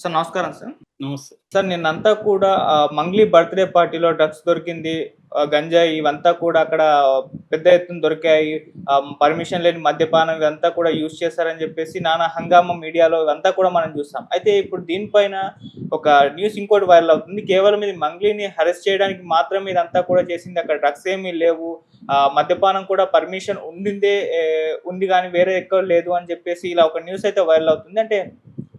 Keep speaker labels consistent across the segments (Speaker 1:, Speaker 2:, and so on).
Speaker 1: Sir నమస్కారం sir.
Speaker 2: నమస్తే.
Speaker 1: Sir నిన్నంతా కూడా మంగ్లీ బర్త్డే పార్టీలో డ్రగ్స్ దొరికింది గంజాయి ఇవంతా కూడా అక్కడ పెద్ద ఎత్తున దొరికాయి పర్మిషన్ లేని మద్యపానం ఇవంతా కూడా యూజ్ చేశారని చెప్పేసి నానా హంగామా మీడియాలో ఇవంతా కూడా మనం చూస్తాం అయితే ఇప్పుడు దీనిపైన ఒక న్యూస్ ఇంకోటి వైరల్ అవుతుంది. కేవలం ఇది మంగ్లీని అరెస్ట్ చేయడానికి మాత్రమే ఇదంతా కూడా చేసింది. అక్కడ డ్రగ్స్ ఏమీ లేవు. మద్యపానం కూడా పర్మిషన్ ఉండిందే ఉంది కానీ వేరే ఎక్కడ లేదు అని చెప్పేసి ఇలా ఒక న్యూస్ అయితే వైరల్ అవుతుంది. అంటే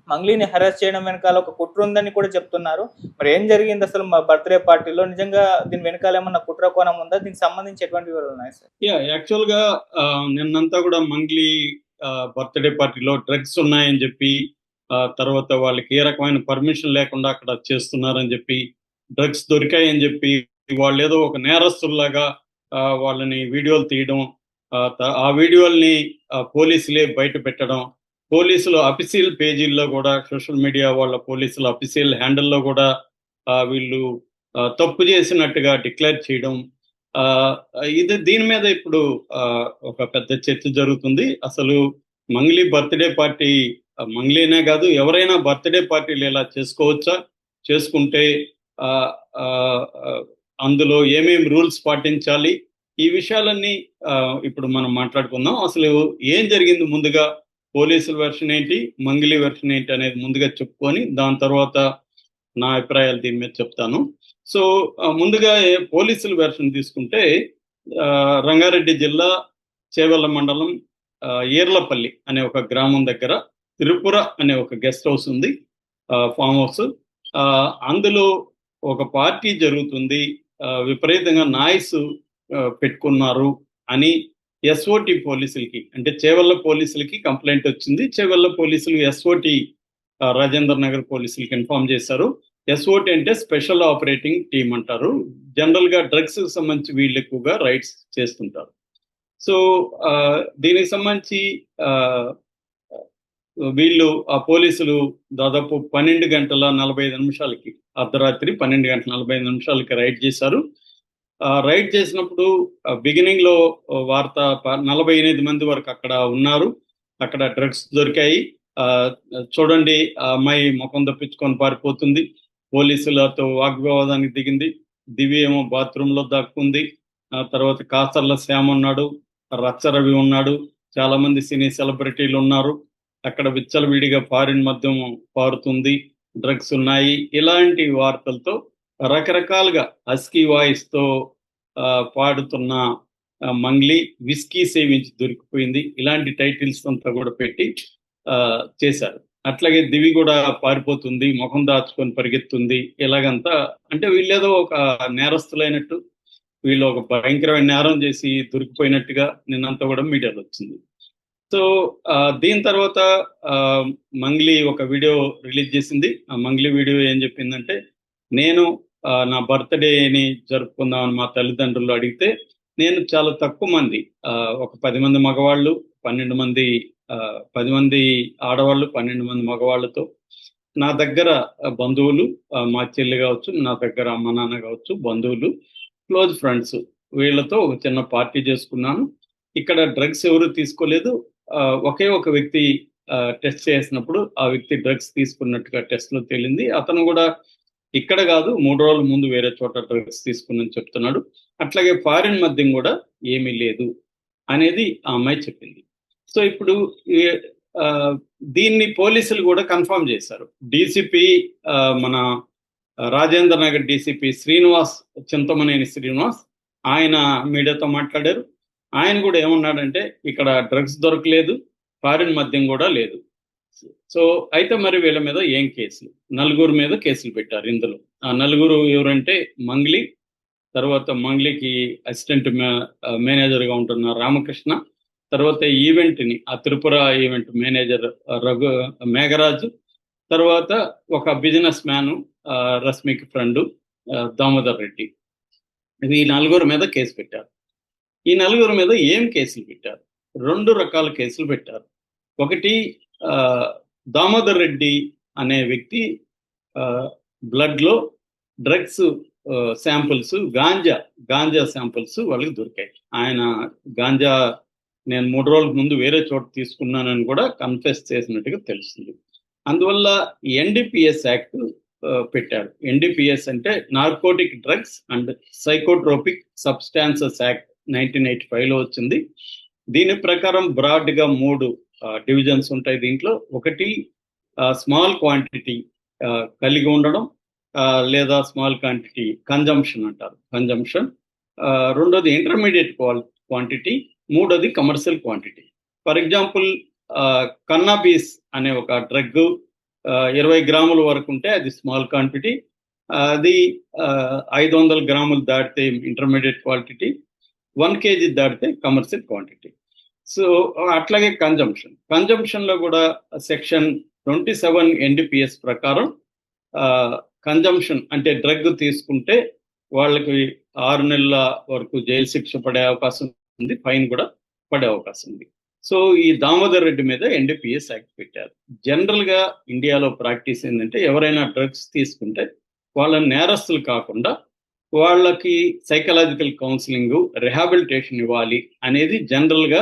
Speaker 1: మంగ్లీని హెరాస్ చేయడం వెనకాల ఒక కుట్ర ఉందని కూడా చెప్తున్నారు. మరి ఏం జరిగింది అసలు మా బర్త్డే పార్టీలో? నిజంగా దీని వెనకాల ఏమన్నా కుట్ర కోణం ఉందా? దీనికి సంబంధించి ఎటువంటి వివరాలు ఉన్నాయి సార్?
Speaker 2: యా యాక్చువల్గా నిన్నంతా కూడా మంగ్లీ బర్త్డే పార్టీలో డ్రగ్స్ ఉన్నాయని చెప్పి ఆ, తర్వాత వాళ్ళకి ఏ రకమైన పర్మిషన్ లేకుండా అక్కడ చేస్తున్నారని చెప్పి డ్రగ్స్ దొరికాయని చెప్పి వాళ్ళు ఏదో ఒక నేరస్తుల్లాగా ఆ, వాళ్ళని వీడియోలు తీయడం ఆ, వీడియోల్ని పోలీసులే బయట పెట్టడం పోలీసులు అఫీషియల్ పేజీల్లో కూడా సోషల్ మీడియా వాళ్ళ పోలీసుల అఫీషియల్ హ్యాండిల్లో కూడా వీళ్ళు తప్పు చేసినట్టుగా డిక్లేర్ చేయడం ఆ, ఇది దీని మీద ఇప్పుడు ఆ, ఒక పెద్ద చర్చ జరుగుతుంది. అసలు మంగ్లీ బర్త్డే పార్టీ మంగ్లీనే కాదు ఎవరైనా బర్త్డే పార్టీలు ఇలా చేసుకోవచ్చా? చేసుకుంటే ఆ, అందులో ఏమేమి రూల్స్ పాటించాలి? ఈ విషయాలన్నీ ఆ, ఇప్పుడు మనం మాట్లాడుకుందాం. అసలు ఏం జరిగింది ముందుగా? పోలీసుల వెర్షన్ ఏంటి మంగిలి వెర్షన్ ఏంటి అనేది ముందుగా చెప్పుకొని దాని తర్వాత నా అభిప్రాయాలు దీని మీద చెప్తాను. సో ముందుగా పోలీసుల వెర్షన్ తీసుకుంటే రంగారెడ్డి జిల్లా చేవెళ్ళ మండలం ఏర్లపల్లి ఈర్లపల్లి అనే ఒక గ్రామం దగ్గర త్రిపుర అనే ఒక గెస్ట్ హౌస్ ఉంది ఆ, ఫామ్ హౌస్ ఆ, అందులో ఒక పార్టీ జరుగుతుంది ఆ, విపరీతంగా నాయిస్ పెట్టుకున్నారు అని ఎస్ఓటి పోలీసులకి అంటే చేవల్ల పోలీసులకి కంప్లైంట్ వచ్చింది. చేవల్ల పోలీసులు ఎస్ఓటి రాజేంద్ర నగర్ పోలీసులకి ఇన్ఫార్మ్ చేశారు. ఎస్ఓటి అంటే స్పెషల్ ఆపరేటింగ్ టీమ్ అంటారు. జనరల్గా డ్రగ్స్ సంబంధించి వీళ్ళు ఎక్కువగా రైడ్స్ చేస్తుంటారు. సో ఆ, దీనికి సంబంధించి ఆ, వీళ్ళు ఆ పోలీసులు దాదాపు పన్నెండు గంటల నలభై ఐదు నిమిషాలకి అర్ధరాత్రి పన్నెండు గంటల నలభై ఐదు నిమిషాలకి రైడ్ చేశారు. రైడ్ చేసినప్పుడు బిగినింగ్లో వార్త ప- నలభై ఎనిమిది మంది వరకు అక్కడ ఉన్నారు. అక్కడ డ్రగ్స్ దొరికాయి. ఆ, చూడండి ఆ అమ్మాయి ముఖం తప్పించుకొని పారిపోతుంది. పోలీసులతో వాగ్వివాదానికి దిగింది. దివ్య ఏమో బాత్రూమ్లో దాక్కుంది. ఆ తర్వాత కాసర్ల శ్యామ్ ఉన్నాడు. రచ్చరవి ఉన్నాడు. చాలా మంది సినీ సెలబ్రిటీలు ఉన్నారు. అక్కడ విచ్చలవిడిగా ఫారిన్ మద్యం పారుతుంది. డ్రగ్స్ ఉన్నాయి. ఇలాంటి వార్తలతో రకరకాలుగా హస్కీ వాయిస్తో ఆ, పాడుతున్న మంగ్లీ విస్కీ సేవించి దొరికిపోయింది. ఇలాంటి టైటిల్స్ అంతా కూడా పెట్టి ఆ, చేశారు. అట్లాగే దివి కూడా పారిపోతుంది ముఖం దాచుకొని పరిగెత్తుంది ఇలాగంతా. అంటే వీళ్ళేదో ఒక నేరస్తులైనట్టు వీళ్ళు ఒక భయంకరమైన నేరం చేసి దొరికిపోయినట్టుగా నిన్నంతా కూడా మీడియాలో వచ్చింది. సో దీని తర్వాత ఆ, మంగ్లీ ఒక వీడియో రిలీజ్ చేసింది. ఆ మంగ్లీ వీడియో ఏం చెప్పిందంటే నేను నా బర్త్డేని జరుపుకుందామని మా తల్లిదండ్రులు అడిగితే నేను చాలా తక్కువ మంది ఆ, ఒక పది మంది మగవాళ్ళు పన్నెండు మంది ఆ, పది మంది ఆడవాళ్ళు పన్నెండు మంది మగవాళ్ళతో. నా దగ్గర బంధువులు మా చెల్లి కావచ్చు నా దగ్గర అమ్మ నాన్న కావచ్చు బంధువులు క్లోజ్ ఫ్రెండ్స్ వీళ్ళతో ఒక చిన్న పార్టీ చేసుకున్నాను. ఇక్కడ డ్రగ్స్ ఎవరు తీసుకోలేదు. ఒకే ఒక వ్యక్తి టెస్ట్ చేసినప్పుడు ఆ వ్యక్తి డ్రగ్స్ తీసుకున్నట్టుగా టెస్ట్లో తేలింది. అతను కూడా ఇక్కడ కాదు మూడు రోజుల ముందు వేరే చోట డ్రగ్స్ తీసుకుని చెప్తున్నాడు. అట్లాగే ఫారిన్ మద్యం కూడా ఏమీ లేదు అనేది ఆ అమ్మాయి చెప్పింది. సో ఇప్పుడు దీన్ని పోలీసులు కూడా కన్ఫర్మ్ చేశారు. డీసీపీ మన రాజేంద్ర నగర్ డీసీపీ శ్రీనివాస్ చింతమనేని శ్రీనివాస్ ఆయన మీడియాతో మాట్లాడారు. ఆయన కూడా ఏమన్నాడంటే ఇక్కడ డ్రగ్స్ దొరకలేదు ఫారిన్ మద్యం కూడా లేదు. సో అయితే మరి వీళ్ళ మీద ఏం కేసులు? నలుగురు మీద కేసులు పెట్టారు ఇందులో. ఆ నలుగురు ఎవరంటే మంగ్లీ తర్వాత మంగ్లీకి అసిస్టెంట్ మేనేజర్గా ఉంటున్న రామకృష్ణ తర్వాత ఈవెంట్ని ఆ త్రిపుర ఈవెంట్ మేనేజర్ రఘు మేఘరాజు తర్వాత ఒక బిజినెస్ మ్యాన్ రశ్మికి ఫ్రెండ్ దామోదర్ రెడ్డి. ఈ నలుగురు మీద కేసు పెట్టారు. ఈ నలుగురు మీద ఏం కేసులు పెట్టారు? రెండు రకాల కేసులు పెట్టారు. ఒకటి దామోదర్ రెడ్డి అనే వ్యక్తి బ్లడ్లో drugs samples ganja ganja samples వాళ్ళకి దొరికాయి. ఆయన గాంజా నేను మూడు రోజుల ముందు వేరే చోట తీసుకున్నానని కూడా కన్ఫెస్ చేసినట్టుగా తెలుస్తుంది. అందువల్ల ఎన్డిపిఎస్ యాక్ట్ పెట్టారు. ఎన్డిపిఎస్ అంటే narcotic drugs and psychotropic substances act nineteen eighty ఫైవ్లో వచ్చింది. దీని ప్రకారం బ్రాడ్గా మూడు డివిజన్స్ ఉంటాయి దీంట్లో. ఒకటి స్మాల్ క్వాంటిటీ కలిగి ఉండడం లేదా స్మాల్ క్వాంటిటీ కన్జంప్షన్ అంటారు. కన్జంప్షన్. రెండోది ఇంటర్మీడియట్ క్వాంటిటీ మూడోది commercial quantity. For example cannabis అనే ఒక డ్రగ్ ఇరవై గ్రాముల వరకు ఉంటే అది స్మాల్ క్వాంటిటీ. అది ఐదు వందల గ్రాములు దాటితే ఇంటర్మీడియట్ క్వాంటిటీ. వన్ కేజీ దాటితే కమర్షియల్ క్వాంటిటీ. సో అట్లాగే కన్జంప్షన్ కన్జంప్షన్లో కూడా సెక్షన్ ట్వంటీ సెవెన్ ఎన్డిపిఎస్ ప్రకారం కన్జంప్షన్ అంటే డ్రగ్ తీసుకుంటే వాళ్ళకి ఆరు నెలల వరకు జైలు శిక్ష పడే అవకాశం ఉంది ఫైన్ కూడా పడే అవకాశం ఉంది. సో ఈ దామోదర్ రెడ్డి మీద ఎన్డిపిఎస్ యాక్ట్ పెట్టారు. జనరల్గా ఇండియాలో ప్రాక్టీస్ ఏంటంటే ఎవరైనా డ్రగ్స్ తీసుకుంటే వాళ్ళ నేరస్తులు కాకుండా వాళ్ళకి సైకలాజికల్ కౌన్సిలింగ్ రిహాబిలిటేషన్ ఇవ్వాలి అనేది జనరల్గా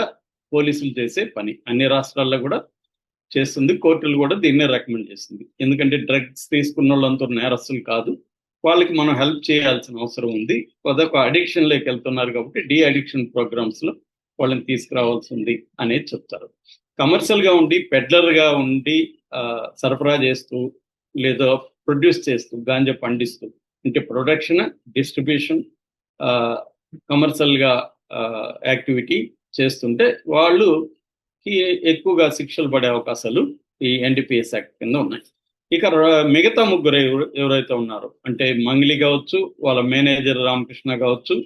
Speaker 2: పోలీసులు చేసే పని. అన్ని రాష్ట్రాల్లో కూడా చేస్తుంది. కోర్టులు కూడా దీన్నే రికమెండ్ చేస్తుంది. ఎందుకంటే డ్రగ్స్ తీసుకున్న వాళ్ళంతా నేరస్తులు కాదు. వాళ్ళకి మనం హెల్ప్ చేయాల్సిన అవసరం ఉంది. అదొక అడిక్షన్లోకి వెళ్తున్నారు కాబట్టి డి అడిక్షన్ ప్రోగ్రామ్స్లో వాళ్ళని తీసుకురావాల్సి ఉంది అనేది చెప్తారు. కమర్షియల్గా ఉండి పెడ్లర్గా ఉండి సరఫరా చేస్తూ లేదా ప్రొడ్యూస్ చేస్తూ గాంజా పండిస్తూ అంటే ప్రొడక్షన్ డిస్ట్రిబ్యూషన్ కమర్షియల్గా యాక్టివిటీ చేస్తుంటే వాళ్ళు ఎక్కువగా శిక్షలు పడే అవకాశాలు ఈ ఎన్డిపిఎస్ యాక్ట్ కింద ఉన్నాయి. ఇక మిగతా ముగ్గురు ఎవరు- ఎవరైతే ఉన్నారో అంటే మంగ్లీ కావచ్చు వాళ్ళ మేనేజర్ రామకృష్ణ కావచ్చు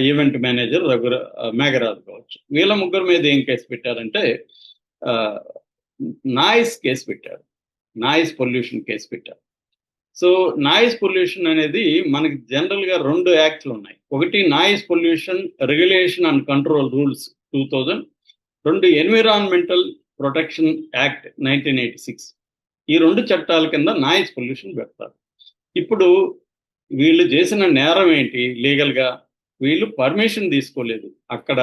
Speaker 2: ఈవెంట్ మేనేజర్ రఘు మేఘరాజు కావచ్చు. వీళ్ళ ముగ్గురు మీద ఏం కేసు పెట్టారంటే నాయిస్ కేసు పెట్టారు. నాయిస్ పొల్యూషన్ కేసు పెట్టారు. సో నాయిస్ పొల్యూషన్ అనేది మనకి జనరల్గా రెండు యాక్ట్లు ఉన్నాయి. ఒకటి noise pollution regulation and control rules. Two thousand రెండు environmental protection act nineteen eighty six ఈ రెండు చట్టాల కింద నాయిస్ పొల్యూషన్ పెడతారు. ఇప్పుడు వీళ్ళు చేసిన నేరం ఏంటి? లీగల్గా వీళ్ళు పర్మిషన్ తీసుకోలేదు. అక్కడ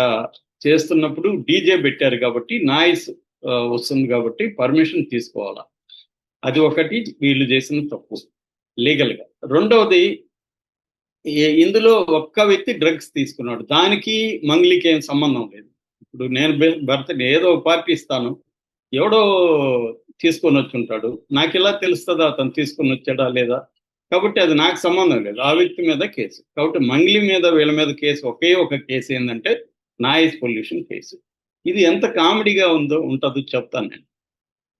Speaker 2: చేస్తున్నప్పుడు డీజే పెట్టారు కాబట్టి నాయిస్ వస్తుంది కాబట్టి పర్మిషన్ తీసుకోవాలా? అది ఒకటి వీళ్ళు చేసిన తప్పు. లీగల్గా. రెండవది ఇందులో ఒక్క వ్యక్తి డ్రగ్స్ తీసుకున్నాడు. దానికి మంగ్లీకి ఏం సంబంధం లేదు. ఇప్పుడు నేను భర్తని ఏదో పార్టీ ఇస్తాను. ఎవడో తీసుకొని వచ్చి ఉంటాడు నాకు ఇలా తెలుస్తుందా అతను తీసుకొని వచ్చాడా లేదా? కాబట్టి అది నాకు సంబంధం లేదు. ఆ వ్యక్తి మీద కేసు. కాబట్టి మంగ్లీ మీద వీళ్ళ మీద కేసు ఒకే ఒక కేసు ఏంటంటే నాయిస్ పొల్యూషన్ కేసు. ఇది ఎంత కామెడీగా ఉందో ఉంటుందో చెప్తాను నేను.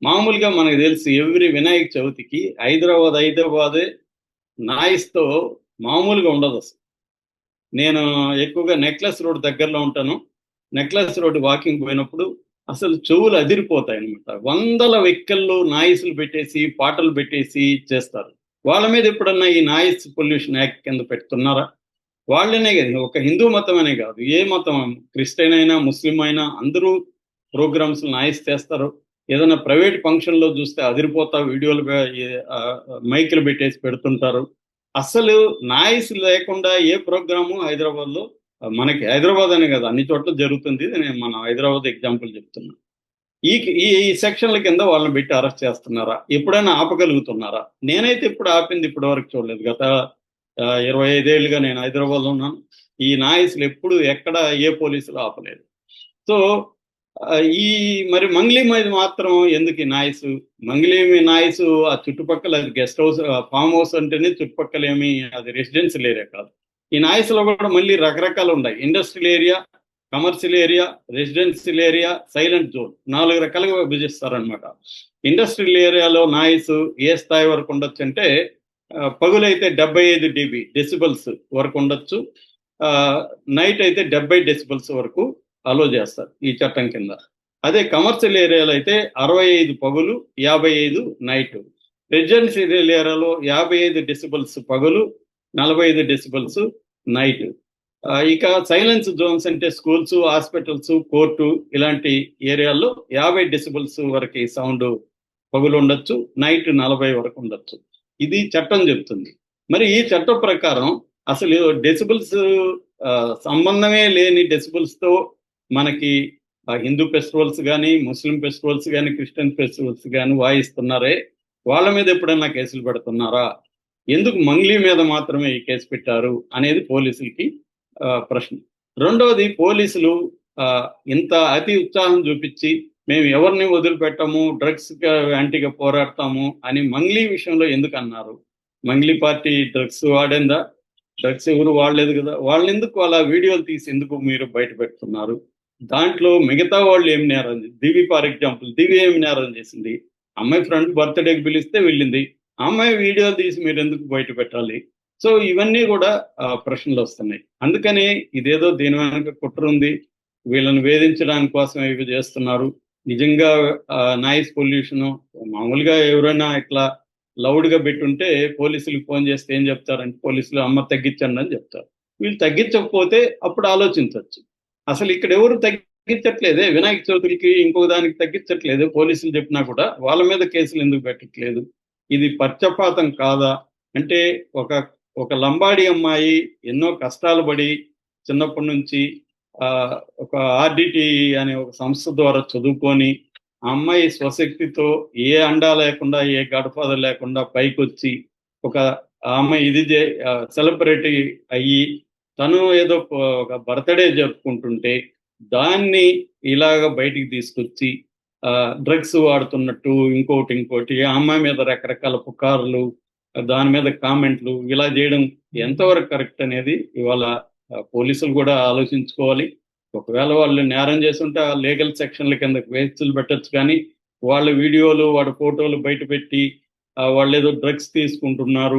Speaker 2: మామూలుగా మనకు తెలుసు ఎవ్రీ వినాయక చవితికి హైదరాబాద్ హైదరాబాదే నాయిస్తో మామూలుగా ఉండదు అసలు. నేను ఎక్కువగా నెక్లెస్ రోడ్ దగ్గరలో ఉంటాను. నెక్లెస్ రోడ్డు వాకింగ్ పోయినప్పుడు అసలు చెవులు అదిరిపోతాయి అనమాట వందల వెక్కల్లో నాయిస్లు పెట్టేసి పాటలు పెట్టేసి చేస్తారు. వాళ్ళ మీద ఎప్పుడన్నా ఈ నాయిస్ పొల్యూషన్ యాక్ట్ కింద పెడుతున్నారా? వాళ్ళనే కదా ఒక హిందూ మతం అనే కాదు. ఏ మతం? క్రిస్టియన్ అయినా ముస్లిం అయినా అందరూ ప్రోగ్రామ్స్ నాయిస్ చేస్తారు. ఏదైనా ప్రైవేట్ ఫంక్షన్లో చూస్తే అదిరిపోతా వీడియోలు మైకులు పెట్టేసి పెడుతుంటారు. అసలు నాయిస్ లేకుండా ఏ ప్రోగ్రాము హైదరాబాద్లో మనకి హైదరాబాద్ అనే కదా అన్ని చోట్ల జరుగుతుంది నేను మన హైదరాబాద్ ఎగ్జాంపుల్ చెప్తున్నా. ఈ ఈ సెక్షన్ల కింద వాళ్ళని పెట్టి అరెస్ట్ చేస్తున్నారా? ఎప్పుడైనా ఆపగలుగుతున్నారా? నేనైతే ఇప్పుడు ఆపింది ఇప్పటి వరకు చూడలేదు. గత ఇరవై ఐదేళ్ళుగా నేను హైదరాబాద్లో ఉన్నాను. ఈ నాయసులు ఎప్పుడు ఎక్కడ ఏ పోలీసులు ఆపలేదు. సో ఈ మరి మంగ్లీ మీద మాత్రం ఎందుకు ఈ నాయిస్? మంగ్లీ నాయిస్ ఆ చుట్టుపక్కల గెస్ట్ హౌస్ ఫామ్ హౌస్ అంటేనే చుట్టుపక్కల ఏమి అది రెసిడెన్స్ లేరే కాదు. ఈ నాయిస్లో కూడా మళ్ళీ రకరకాలు ఉన్నాయి. Industrial area commercial area residential area silent zone నాలుగు రకాలుగా విభజిస్తారనమాట ఇండస్ట్రియల్ ఏరియాలో నాయిస్ ఏ స్థాయి వరకు ఉండొచ్చు అంటే పగులైతే డెబ్బై ఐదు డిబి డెసిబల్స్ వరకు ఉండొచ్చు. నైట్ అయితే డెబ్బై డెసిబల్స్ వరకు అలో చేస్తారు ఈ చట్టం కింద. అదే కమర్షియల్ ఏరియాలో అయితే అరవై ఐదు పగులు యాభై ఐదు నైట్. రెసిడెన్షియల్ ఏరియాలో యాభై ఐదు డెసిబల్స్ పగులు నలభై ఐదు డెసిబల్స్ నైట్. ఇక సైలెన్స్ జోన్స్ అంటే స్కూల్స్ హాస్పిటల్స్ కోర్టు ఇలాంటి ఏరియాల్లో యాభై డెసిబుల్స్ వరకు సౌండ్ పగులు ఉండొచ్చు నైట్ నలభై వరకు ఉండొచ్చు. ఇది చట్టం చెప్తుంది. మరి ఈ చట్టం ప్రకారం అసలు డెసిబుల్స్ సంబంధమే లేని డెసిబుల్స్తో మనకి హిందూ ఫెస్టివల్స్ కానీ ముస్లిం ఫెస్టివల్స్ కానీ క్రిస్టియన్ ఫెస్టివల్స్ కానీ వాయిస్తున్నారే. వాళ్ళ మీద ఎప్పుడైనా కేసులు పెడుతున్నారా? ఎందుకు మంగ్లీ మీద మాత్రమే ఈ కేసు పెట్టారు అనేది పోలీసులకి ఆ, ప్రశ్న. రెండవది పోలీసులు ఇంత అతి ఉత్సాహం చూపించి మేము ఎవరిని వదిలిపెట్టము డ్రగ్స్ యాంటీగా పోరాడతాము అని మంగ్లీ విషయంలో ఎందుకు అన్నారు? మంగ్లీ పార్టీ డ్రగ్స్ వాడిందా? డ్రగ్స్ ఎవరు వాడలేదు కదా. వాళ్ళు ఎందుకు అలా వీడియోలు తీసి ఎందుకు మీరు బయట పెడుతున్నారు? దాంట్లో మిగతా వాళ్ళు ఏం నేరం దివి ఫర్ ఎగ్జాంపుల్ దివి ఏం నేరం చేసింది? అమ్మాయి ఫ్రెండ్ బర్త్డేకి పిలిస్తే వెళ్ళింది. అమ్మాయి వీడియో తీసి మీరు ఎందుకు బయట పెట్టాలి? సో ఇవన్నీ కూడా ప్రశ్నలు వస్తున్నాయి. అందుకని ఇదేదో దీని వెనక కుట్ర ఉంది. వీళ్ళని వేధించడానికి కోసం ఇవి చేస్తున్నారు. నిజంగా నాయిస్ పొల్యూషన్ మామూలుగా ఎవరైనా ఇట్లా లౌడ్గా పెట్టుంటే పోలీసులకు ఫోన్ చేస్తే ఏం చెప్తారంటే పోలీసులు అమ్మ తగ్గించండి అని చెప్తారు. వీళ్ళు తగ్గించకపోతే అప్పుడు ఆలోచించవచ్చు అసలు ఇక్కడ ఎవరు తగ్గించట్లేదే? వినాయక చవితికి ఇంకో దానికి తగ్గించట్లేదు? పోలీసులు చెప్పినా కూడా వాళ్ళ మీద కేసులు ఎందుకు పెట్టట్లేదు? ఇది పక్షపాతం కాదా? అంటే ఒక ఒక లంబాడి అమ్మాయి ఎన్నో కష్టాలు పడి చిన్నప్పటి నుంచి ఒక ఆర్డిటి అనే ఒక సంస్థ ద్వారా చదువుకొని ఆ అమ్మాయి స్వశక్తితో ఏ అండా లేకుండా ఏ గడపద లేకుండా పైకి వచ్చి ఒక ఆ అమ్మాయి ఇది సెలబ్రిటీ అయ్యి తను ఏదో ఒక బర్త్డే జరుపుకుంటుంటే దాన్ని ఇలాగ బయటికి తీసుకొచ్చి డ్రగ్స్ వాడుతున్నట్టు ఇంకోటి ఇంకోటి ఆ అమ్మాయి మీద రకరకాల పుకార్లు దాని మీద కామెంట్లు ఇలా చేయడం ఎంతవరకు కరెక్ట్ అనేది ఇవాళ పోలీసులు కూడా ఆలోచించుకోవాలి. ఒకవేళ వాళ్ళు నేరం చేస్తుంటే ఆ లీగల్ సెక్షన్ల కింద కేసులు పెట్టచ్చు కానీ వాళ్ళ వీడియోలు వాళ్ళ ఫోటోలు బయట పెట్టి వాళ్ళు ఏదో డ్రగ్స్ తీసుకుంటున్నారు